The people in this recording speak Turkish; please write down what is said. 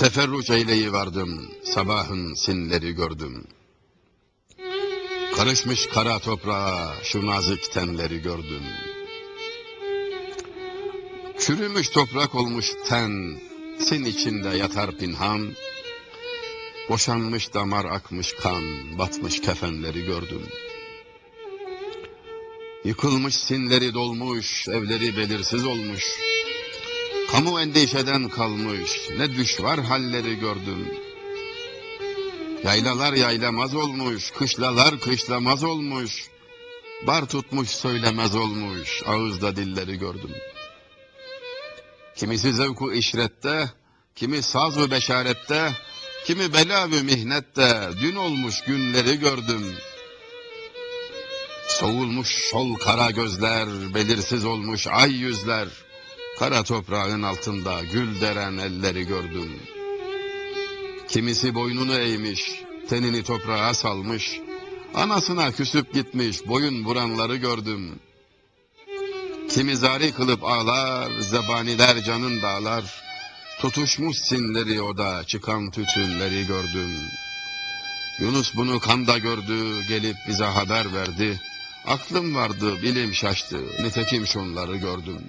Teferruç eyleyi vardım, sabahın sinleri gördüm. Karışmış kara toprağa şu nazik tenleri gördüm. Çürümüş toprak olmuş ten, sin içinde yatar pinhan. Boşanmış damar akmış kan, batmış kefenleri gördüm. Yıkılmış sinleri dolmuş, evleri belirsiz olmuş. Kamu endişeden kalmış, ne düşvar halleri gördüm. Yaylalar yaylamaz olmuş, kışlalar kışlamaz olmuş. Bar tutmuş söylemez olmuş, ağızda dilleri gördüm. Kimisi zevku işrette, kimi saz-ı beşarette, kimi bela-ı mihnette, dün olmuş günleri gördüm. Soğulmuş şol kara gözler, belirsiz olmuş ay yüzler, kara toprağın altında gül deren elleri gördüm. Kimisi boynunu eğmiş, tenini toprağa salmış, anasına küsüp gitmiş, boyun vuranları gördüm. Kimi zari kılıp ağlar, zebaniler canın dağlar, tutuşmuş sinleri oda, çıkan tütünleri gördüm. Yunus bunu kanda gördü, gelip bize haber verdi. Aklım vardı, bilim şaştı, nitekim şunları gördüm.